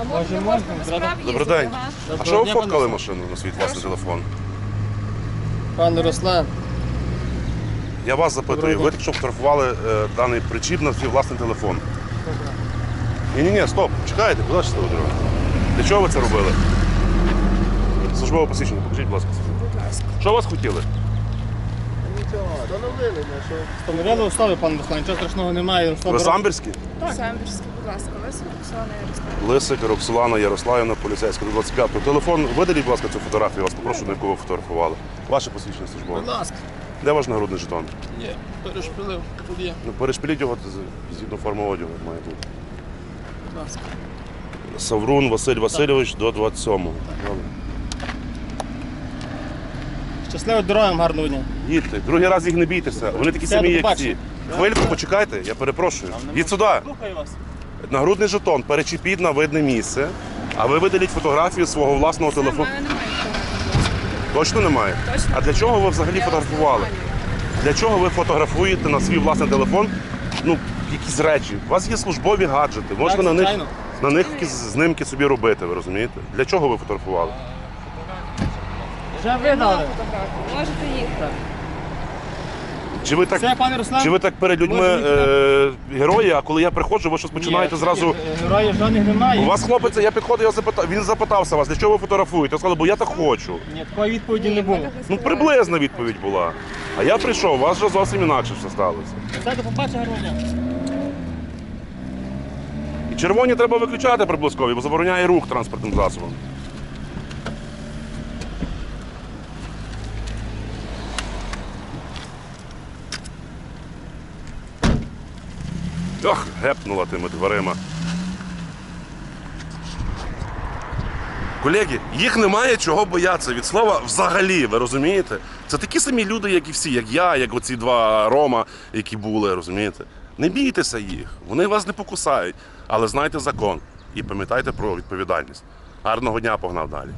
А може, можна? Добрий день. А що ви фоткали машину на свій власний телефон? Пане Руслан, Я вас запитую, ви що фотографували е, даний причіп на свій власний телефон. Ні, ні, ні, стоп, чекайте, будь ласка, дорога. Для чого ви це робили? Службове посвідчення, покажіть, будь ласка. Що вас хотіли? Нічого, встановили ми, що встановили особи, пане Руслан, нічого страшного немає. Борис- самбірські? Самбірський, будь ласка, Леся Оксана Ярославівна. Лисик, Роксолана Ярославівна, поліцейська до 25-го. Телефон, видаліть, будь ласка, цю фотографію, я вас попрошу, на яку ви фотографували. Ваше посвідчення службове. Будь ласка. Де ваш нагрудний жетон? Є, перешпилив, тут є. Ну, перешпіліть його з- згідно форми одягу, як має бути. Будь ласка. Саврун Василь Васильович до 27-го. Добре. Щасливо дороги, вам, гарного дня. Їдьте. Другий раз їх не бійтеся. Вони такі самі, як побачення. ці. Хвильку почекайте, я перепрошую. Їдь сюди. Слухаю вас. Нагрудний жетон, перечепіть на видне місце, а ви видаліть фотографію свого власного телефону. немає. Точно немає? Точно. А для чого ви взагалі фотографували? Для чого ви фотографуєте на свій власний телефон ну, якісь речі? У вас є службові гаджети, можна Так, на них, звичайно. на них якісь знимки собі робити, ви розумієте? Для чого ви фотографували? Вже видали. Можете їхати. Чи ви так, Все, пане Руслан. чи ви так перед людьми Можна е, герої, а коли я приходжу, ви щось починаєте Ні, зразу. е, Героїв жодних немає. У вас хлопець, я підходив, я запитав, він запитався вас, для чого ви фотографуєте? Я сказав, бо я так хочу. Ні, такої відповіді не було. Ну, приблизна відповідь була. А я прийшов, у вас вже зовсім інакше все сталося. Все, до побачення. І червоні треба виключати приблизкові, бо забороняє рух транспортним засобом. Ох, гепнула тими дверима. Колеги, їх немає чого боятися від слова взагалі, ви розумієте? Це такі самі люди, як і всі, як я, як оці два Рома, які були, розумієте? Не бійтеся їх, вони вас не покусають, але знайте закон і пам'ятайте про відповідальність. Гарного дня погнав далі.